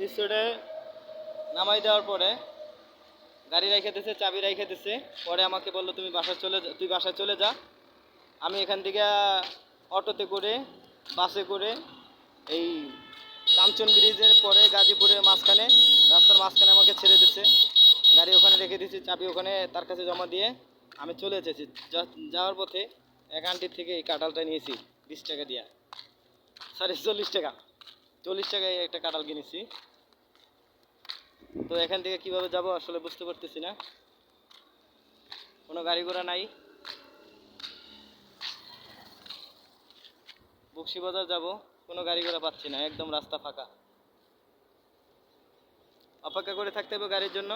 রিসোর্টে নামাই দেওয়ার পরে গাড়ি রেখে দিছে, চাবি রেখে দিছে। পরে আমাকে বলল, তুমি বাসায় চলে যা, তুই বাসায় চলে যা। আমি এখান থেকে অটোতে করে, বাসে করে এই কাঞ্চন ব্রিজের পরে গাজীপুরের মাঝখানে, রাস্তার মাঝখানে আমাকে ছেড়ে দিচ্ছে গাড়ি ওখানে রেখে দিয়েছি চাবি ওখানে তার কাছে জমা দিয়ে আমি চলে এসেছি। যাওয়ার পথে এক আন্টির থেকে এই কাঁঠালটা নিয়েছি, বিশ টাকা দিয়ে। সরি, চল্লিশ টাকা। চল্লিশ টাকায় একটা কাঁঠাল কিনেছি। তো এখান থেকে কীভাবে যাব আসলে বুঝতে পারতেছি না। কোনো গাড়ি ঘোড়া নাই। বক্সিবাজার যাব, কোনো গাড়ি ঘোড়া পাচ্ছি না, একদম রাস্তা ফাঁকা। অপেক্ষা করে থাকতে হবে গাড়ির জন্য।